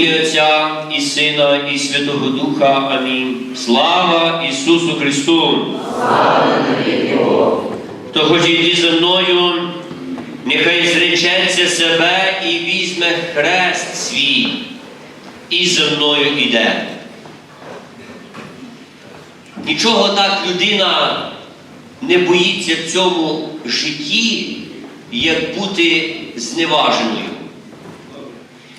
ім'я Отця і Сина, і Святого Духа. Амінь. Слава Ісусу Христу! Хто хоче йти за мною, нехай зречеться себе і візьме хрест свій, і за мною іде. Нічого так людина не боїться в цьому житті, як бути зневаженою,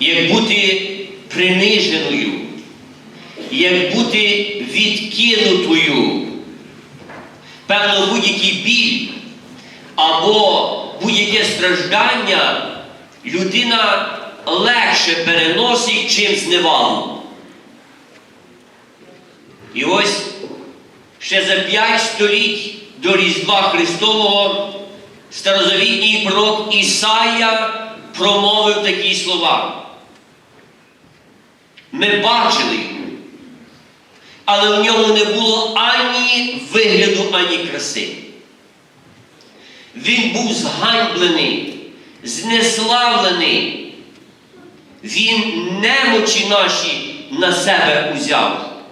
як бути приниженою, як бути відкинутою. Певно, будь-який біль або будь-яке страждання людина легше переносить, чим зневагу. І ось ще за п'ять століть до Різдва Христового старозавітній пророк Ісая промовив такі слова. Ми бачили, його, але в ньому не було ані вигляду, ані краси. Він був зганьблений, знеславлений. Він немочі наші на себе узяв.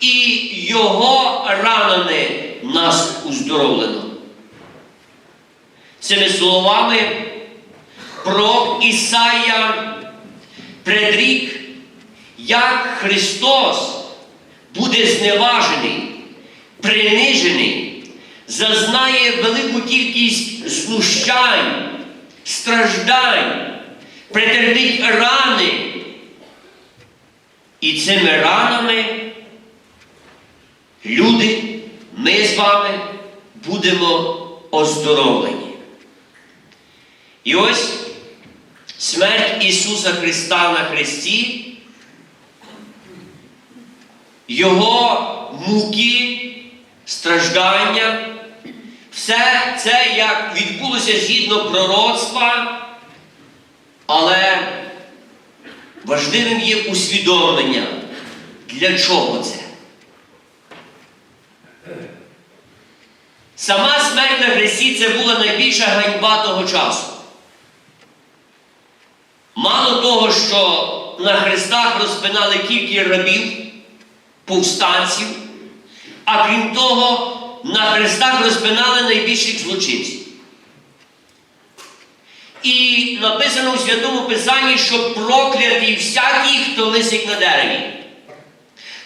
І його ранами нас уздоровлено. Цими словами пророк Ісая предрік, як Христос буде зневажений, принижений, зазнає велику кількість знущань, страждань, претерпить рани. І цими ранами люди, ми з вами будемо оздоровлені. І ось смерть Ісуса Христа на Христі, Його муки, страждання, все це як відбулося згідно пророцтва, але важливим є усвідомлення, для чого це. Сама смерть на Христі це була найбільша ганьба того часу. Мало того, що на Христах розпинали кілька рабів, повстанців, а крім того, на Христах розпинали найбільших злочинців. І написано у Святому Писанні, що проклятий всякий, хто висить на дереві.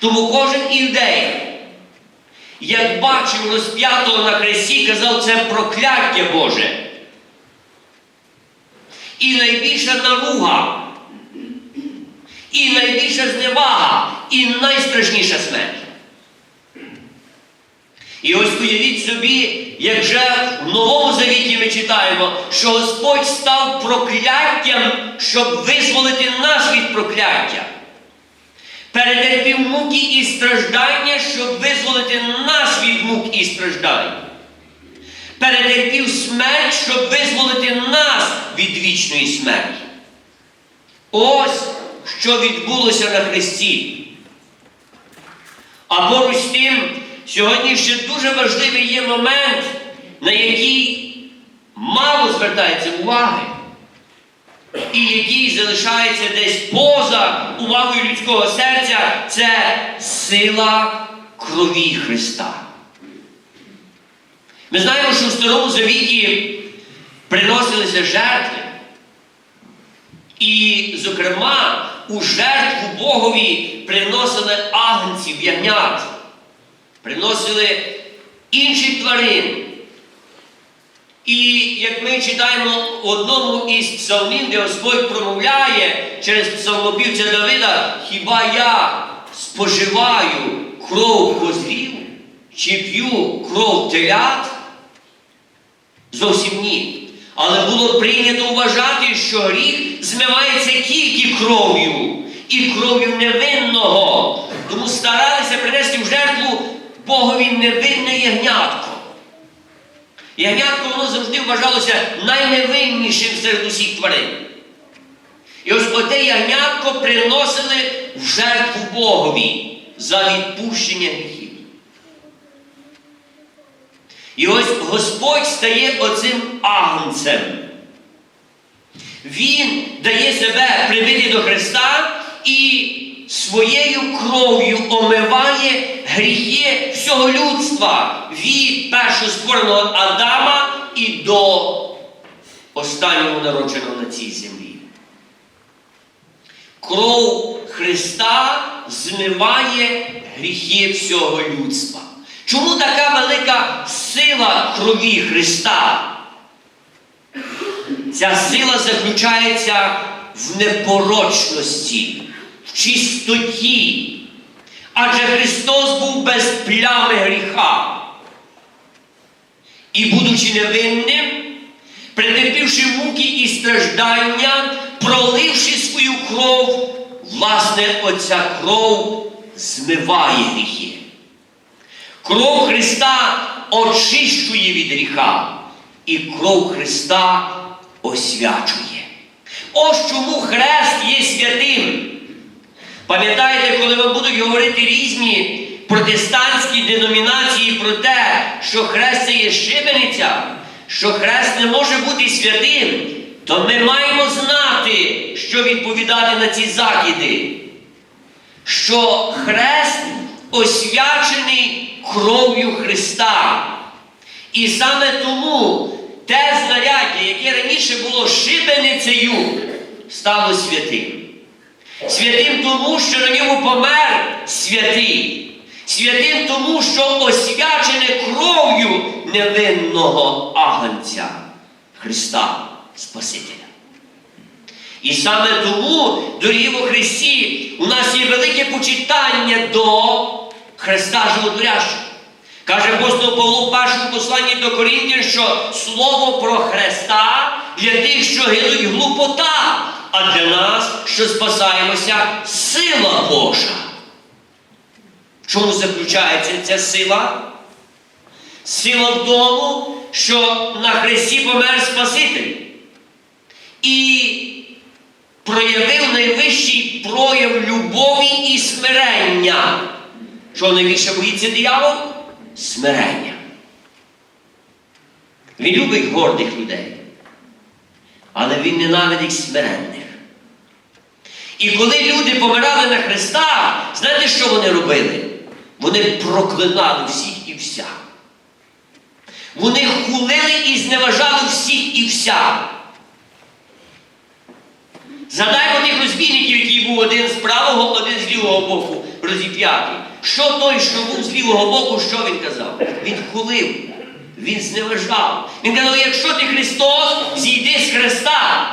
Тому кожен іудей, як бачив розп'ятого на хресті, казав, це прокляття Боже. І найбільша наруга, і найбільша зневага, і найстрашніша смерть. І ось уявіть собі, як вже в Новому Завіті ми читаємо, що Господь став прокляттям, щоб визволити нас від прокляття. Перетерпів муки і страждання, щоб визволити нас від мук і страждань. Перетерпів смерть, щоб визволити нас від вічної смерті. Ось що відбулося на Христі. А поруч з тим, сьогодні ще дуже важливий є момент, на який мало звертається уваги, і який залишається десь поза увагою людського серця, це сила крові Христа. Ми знаємо, що в Старому Завіті приносилися жертви. І, зокрема, у жертву Богові приносили агнців, ягнят, приносили інших тварин. І як ми читаємо в одному із псалмів, де Господь промовляє через псалмопівця Давида, хіба я споживаю кров козлів чи п'ю кров телят? Зовсім ні. Але було прийнято вважати, що гріх змивається тільки кров'ю і кров'ю невинного. Тому старалися принести в жертву Богові невинне ягнятко. Ягнятко воно завжди вважалося найневиннішим серед усіх тварин. І ось оте ягнятко приносили в жертву Богові за відпущення гріхів. І ось Господь стає оцим агнцем. Він дає себе прибити до Христа і своєю кров'ю омиває гріхи всього людства від першоствореного Адама і до останнього народженого на цій землі. Кров Христа змиває гріхи всього людства. Чому така сила крові Христа? Ця сила заключається в непорочності, в чистоті. Адже Христос був без плями гріха. І, будучи невинним, претерпівши муки і страждання, проливши свою кров, власне, оця кров змиває гріхи. Кров Христа очищує від гріха, і кров Христа освячує. Ось чому хрест є святим. Пам'ятаєте, коли вам будуть говорити різні протестантські деномінації про те, що хрест це є шибениця, що хрест не може бути святим, то ми маємо знати, що відповідати на ці закиди. Що хрест освячений кров'ю Христа. І саме тому те знаряддя, яке раніше було шибеницею, стало святим. Святим тому, що на ньому помер святий. Святим тому, що освячене кров'ю невинного агнця Христа Спасителя. І саме тому, дорогі во Христі, у нас є велике почитання до Христа Животворящого. Каже апостол Павло в першому посланні до Корінтян, що слово про Христа для тих, що гинуть глупота, а для нас, що спасаємося, сила Божа. В чому заключається ця сила? Сила в тому, що на Христі помер Спаситель. І проявив найвищий прояв любові і смирення. Що найбільше боїться диявол? Смирення. Він любить гордих людей, але він ненавидить смиренних. І коли люди помирали на Христа, знаєте, що вони робили? Вони проклинали всіх і вся. Вони хулили і зневажали всіх і вся. Згадаймо тих розбійників, який був один з правого, один з лівого боку розіп'ятий. Що той, що був з лівого боку, що він казав? Він хулив, він зневажав. Він казав, якщо ти Христос, зійди з Христа.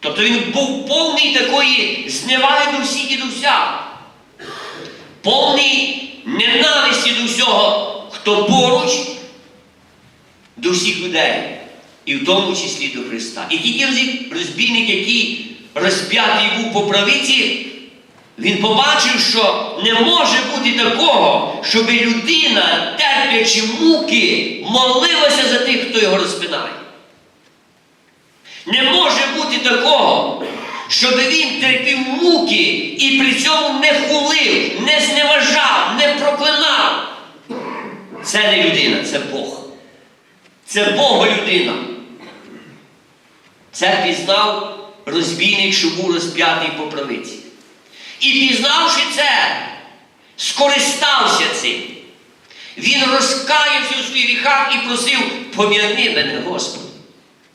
Тобто він був повний такої зневаги до всіх і до вся. Повний ненависті до всього, хто поруч, до всіх людей. І в тому числі до Христа. І тільки розбійник, який розп'ятий був по правиці, він побачив, що не може бути такого, щоб людина, терплячи муки, молилася за тих, хто його розпинає. Не може бути такого, щоб він терпів муки і при цьому не хулив, не зневажав, не проклинав. Це не людина, це Бог. Це Бога людина. Це пізнав розбійник, що був розп'ятий по правиці. І пізнавши це, скористався цим. Він розкаявся у своїх гріхах і просив, пом'яни мене, Господи,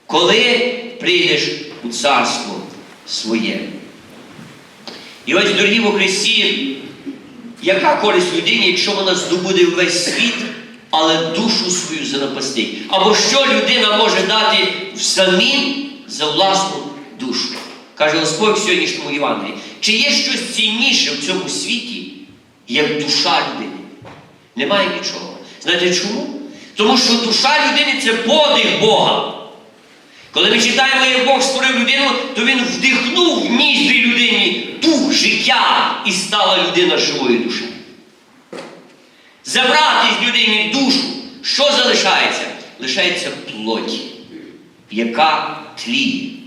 коли прийдеш у царство своє. І ось, дорогі во Христі, яка користь людині, якщо вона здобуде весь світ, але душу свою занапастить? Або що людина може дати взамін за власну душу? Каже Господь в сьогоднішньому Євангелії. Чи є щось цінніше в цьому світі, як душа людини? Немає нічого. Знаєте чому? Тому що душа людини це подих Бога. Коли ми читаємо, як Бог створив людину, то Він вдихнув в ніздрі людині дух життя і стала людина живою душею. Забрати з людини душу, що залишається? Лишається плоть, яка тліє.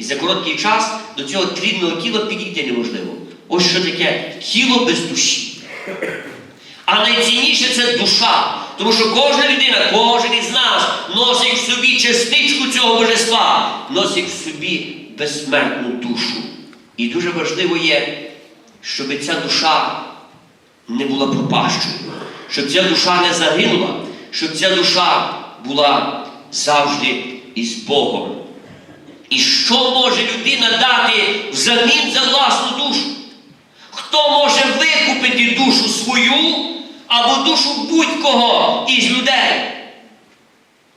І за короткий час до цього тлінного тіла підійти неможливо. Ось що таке тіло без душі. А найцінніше це душа. Тому що кожна людина, кожен із нас носить в собі частичку цього божества, носить в собі безсмертну душу. І дуже важливо є, щоб ця душа не була пропащою, щоб ця душа не загинула, щоб ця душа була завжди із Богом. І що може людина дати взамін за власну душу? Хто може викупити душу свою або душу будь-кого із людей?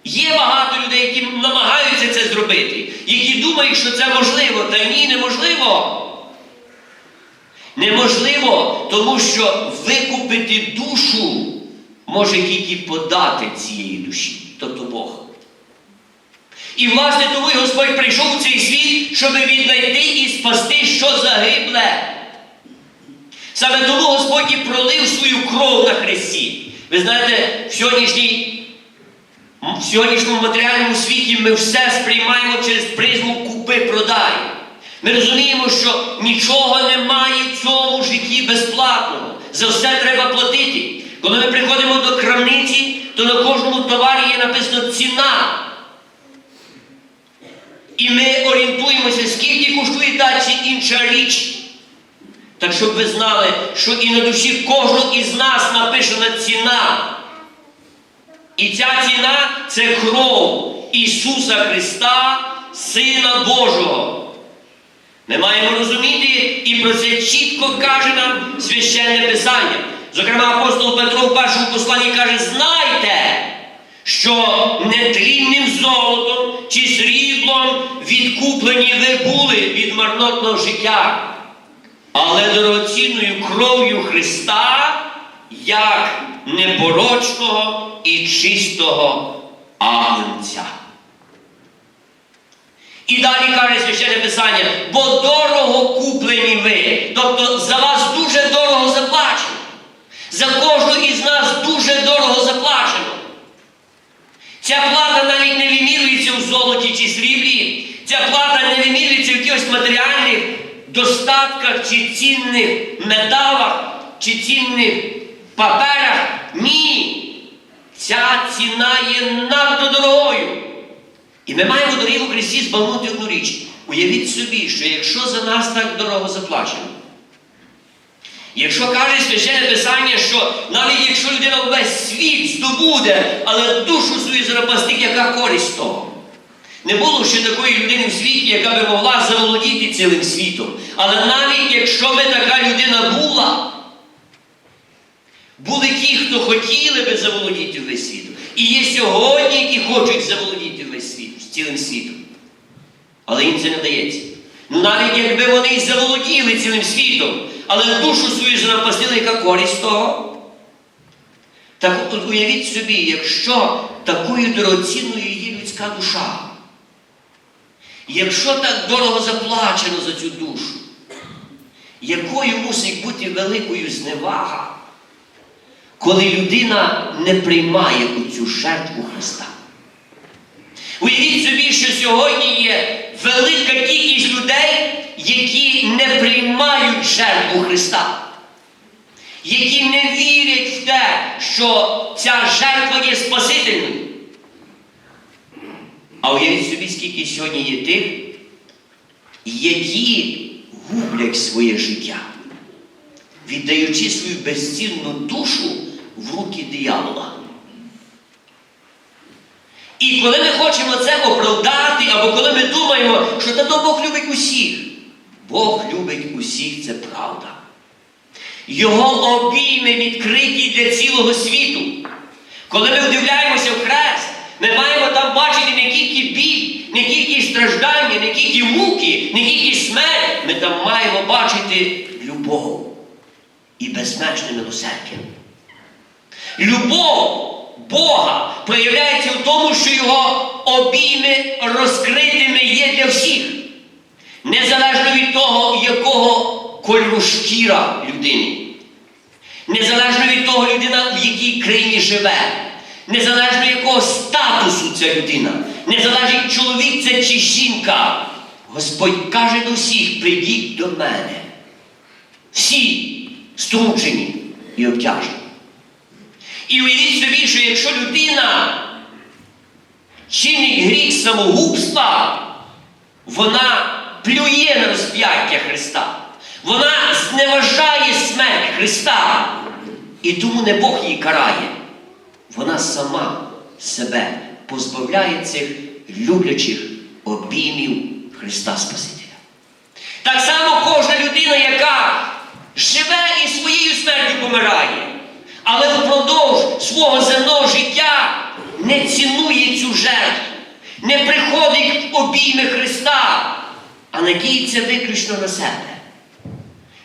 Є багато людей, які намагаються це зробити, які думають, що це можливо, та ні, неможливо. Неможливо, тому що викупити душу може тільки подати цієї душі, тобто Бог. І власне тому Господь прийшов в цей світ, щоб віднайти і спасти, що загибле. Саме тому Господь і пролив свою кров на хресті. Ви знаєте, в в сьогоднішньому матеріальному світі ми все сприймаємо через призму купи-продай. Ми розуміємо, що нічого немає в цьому житті безплатного. За все треба платити. Коли ми приходимо до крамниці, то на кожному товарі є написано ціна. І ми орієнтуємося, скільки коштує та чи інша річ. Так щоб ви знали, що і на душі кожного із нас написана ціна. І ця ціна це кров Ісуса Христа, Сина Божого. Ми маємо розуміти, і про це чітко каже нам священне Писання. Зокрема, апостол Петро в першому посланні каже: знайте, що нетлінним золотом чи сріблом відкуплені ви були від марнотного життя, але дорогоцінною кров'ю Христа, як непорочного і чистого агнця. І далі каже священне Писання, бо дорого куплені ви. Тобто за вас дуже дорого заплачено. За кожного із нас дуже дорого заплачено. Ця плата в золоті чи сріблі. Ця плата не вимірюється в якихось матеріальних достатках чи цінних металах, чи цінних паперах. Ні. Ця ціна є надто дорогою. І ми маємо, дорогі у Христі, збагнути одну річ. Уявіть собі, що якщо за нас так дорого заплачено, якщо каже священне Писання, що навіть якщо людина весь світ здобуде, але душу свою зарапастить, яка користь того? Не було ще такої людини в світі, яка би могла заволодіти цілим світом. Але навіть якщо би така людина була, були ті, хто хотіли би заволодіти весь світ. І є сьогодні, які хочуть заволодіти весь світ, цілим світом. Але їм це не вдається. Ну навіть якби вони і заволоділи цілим світом, але душу свою занапастили, яка користь того? Так от уявіть собі, якщо такою дорогоцінною є людська душа, якщо так дорого заплачено за цю душу, якою мусить бути великою зневага? коли людина не приймає цю жертву Христа. Уявіть собі, що сьогодні є велика кількість людей, які не приймають жертву Христа, які не вірять в те, що ця жертва є Спасительною. А уявіть собі, скільки сьогодні є тих, які гублять своє життя, віддаючи свою безцінну душу в руки диявола. І коли ми хочемо це оправдати, або коли ми думаємо, що та то Бог любить усіх, Бог любить усіх, це правда. Його обійми відкриті для цілого світу. Коли ми вдивляємося в хрест, ми маємо там бачити не тільки біль, не тільки страждання, не тільки муки, не тільки смерть. Ми там маємо бачити любов і безмежне милосердя. Любов Бога проявляється в тому, що Його обійми розкритими є для всіх. Незалежно від того, якого кольору шкіра людини. Незалежно від того, людина в якій країні живе. Незалежно якого статусу ця людина. Незалежно чоловік це чи жінка. Господь каже до всіх, прийдіть до мене. Всі стручені і обтяжені. І уявіть собі, що якщо людина чинить гріх самогубства, вона плює на розп'яття Христа. Вона зневажає смерть Христа. І тому не Бог її карає. Вона сама себе позбавляє цих люблячих обіймів Христа Спасителя. Так само кожна людина, яка живе і своєю смертю помирає, але впродовж свого земного життя не цінує цю жертву, не приходить в обійми Христа, а надіється виключно на себе.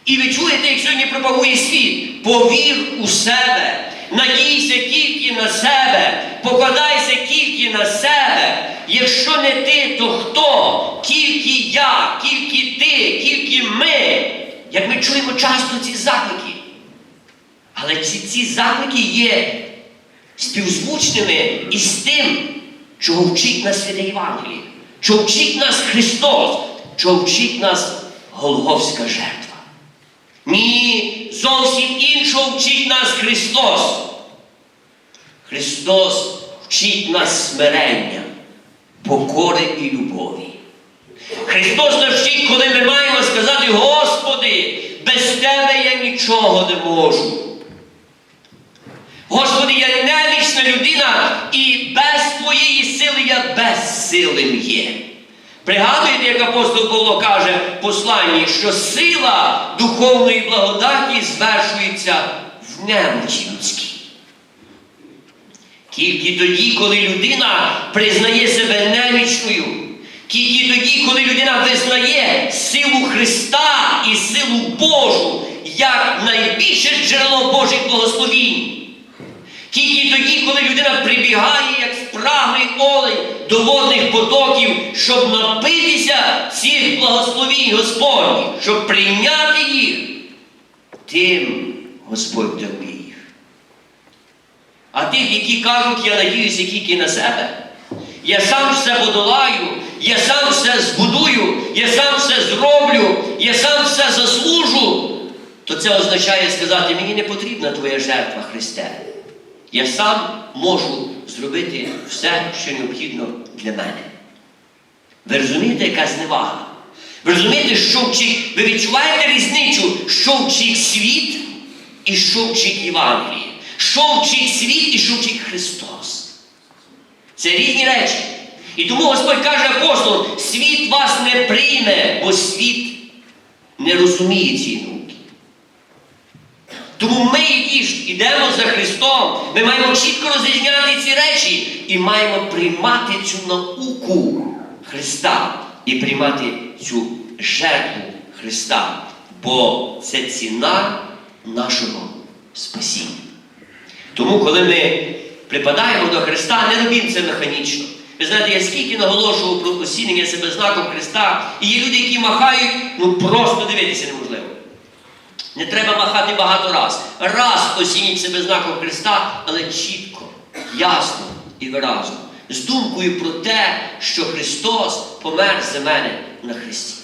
І ви чуєте, як сьогодні пропагує світ, повір у себе, надійся тільки на себе, покладайся тільки на себе. Якщо не ти, то хто? Тільки я, тільки ти, тільки ми. Як ми чуємо часто ці заклики. Але ці, ці заклики є співзвучними із тим, чого вчить нас Святе Євангеліє, чого вчить нас Христос, чого вчить нас Голговська жертва. Ні, зовсім іншого вчить нас Христос. Христос вчить нас смирення, покори і любові. Христос нас вчить, коли ми маємо сказати, Господи, без Тебе я нічого не можу. Господи, я немічна людина, і без Твоєї сили я безсилим є. Пригадуєте, як апостол Павло каже в посланні, що сила духовної благодаті звершується в немочі людській. Тільки тоді, коли людина признає себе немічною, тільки тоді, коли людина визнає силу Христа і силу Божу як найбільше джерело Божих благословінь. Тільки тоді, коли людина прибігає, як спраглий олень до водних потоків, щоб напитися цих благословінь Господніх, щоб прийняти їх, тим Господь дарує їх. А тих, які кажуть, я надіюся тільки на себе, я сам все подолаю, я сам все збудую, я сам все зроблю, я сам все заслужу, то це означає сказати, мені не потрібна твоя жертва, Христе. Я сам можу зробити все, що необхідно для мене. Ви розумієте, яка зневага? Ви розумієте, що вчить, ви відчуваєте різницю, що вчить світ і що вчить Євангеліє? Що вчить світ і що вчить Христос? Це різні речі. І тому Господь каже апостолам, світ вас не прийме, бо світ не розуміє науки. Тому ми, які ж йдемо за Христом, ми маємо чітко розрізняти ці речі і маємо приймати цю науку Христа і приймати цю жертву Христа. Бо це ціна нашого спасіння. Тому, коли ми припадаємо до Христа, не робімо це механічно. Ви знаєте, я скільки наголошував про осінення себе знаком Христа, і є люди, які махають, ну просто дивитися неможливо. Не треба махати багато раз. Раз осініть себе знаком Христа, але чітко, ясно і виразно. З думкою про те, що Христос помер за мене на Христі.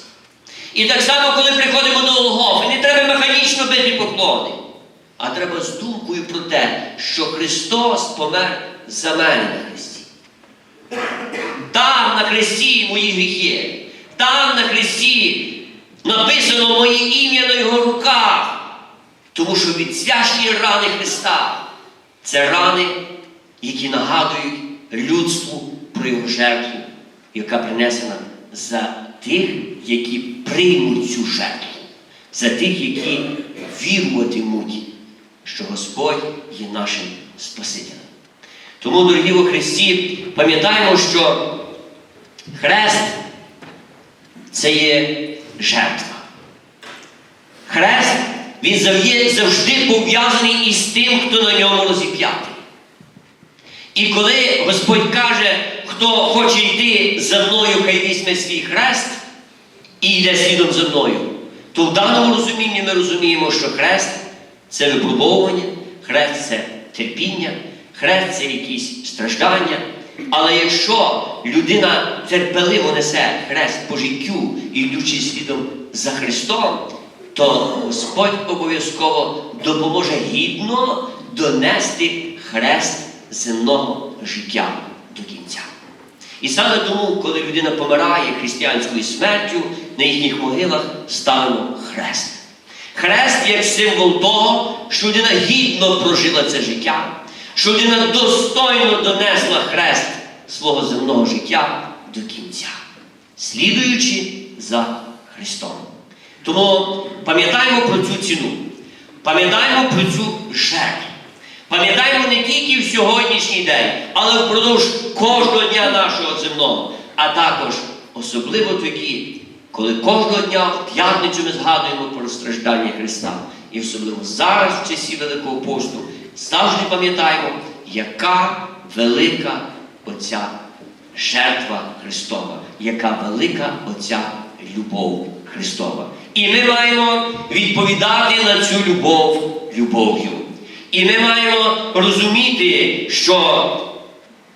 І так само, коли приходимо до Голгофи, не треба механічно бити поклони, а треба з думкою про те, що Христос помер за мене на Христі. Там на Христі мої гріхи, там на Христі написано моє ім'я на його руках, тому що відсвящені рани Христа це рани, які нагадують людству про його жертву, яка принесена за тих, які приймуть цю жертву, за тих, які віруватимуть, що Господь є нашим Спасителем. Тому, дорогі во Христі, пам'ятаємо, що хрест це є жертва. Хрест він завжди, пов'язаний із тим, хто на ньому розіп'ятий. І коли Господь каже, хто хоче йти за мною, хай візьме свій хрест і йде слідом за мною, то в даному розумінні ми розуміємо, що хрест це випробовування, хрест це терпіння, хрест це якісь страждання. Але якщо людина терпеливо несе хрест по життю, і йдучи слідом за Христом, то Господь обов'язково допоможе гідно донести хрест земного життя до кінця. І саме тому, коли людина помирає християнською смертю, на їхніх могилах ставимо хрест. Хрест як символ того, що людина гідно прожила це життя, що людина достойно донесла хрест свого земного життя до кінця, слідуючи за Христом. Тому пам'ятаємо про цю ціну, пам'ятаємо про цю жертву. Пам'ятаємо не тільки в сьогоднішній день, але впродовж кожного дня нашого земного, а також особливо тоді, коли кожного дня в п'ятницю ми згадуємо про страждання Христа. І особливо зараз, в часі Великого посту, завжди пам'ятаємо, яка велика оця жертва Христова, яка велика оця любов Христова. І ми маємо відповідати на цю любов любов'ю. І ми маємо розуміти, що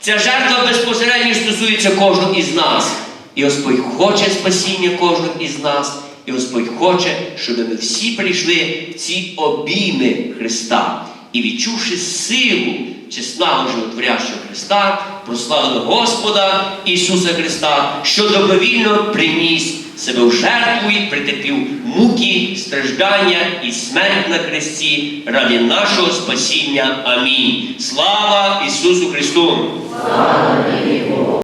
ця жертва безпосередньо стосується кожного із нас. І Господь хоче спасіння кожного із нас. І Господь хоче, щоб ми всі прийшли в ці обійми Христа і відчувши силу чесного животворящого Христа, прославили Господа Ісуса Христа, що добровільно приніс себе в жертву і притерпів муки, страждання і смерть на хресті ради нашого спасіння. Амінь. Слава Ісусу Христу!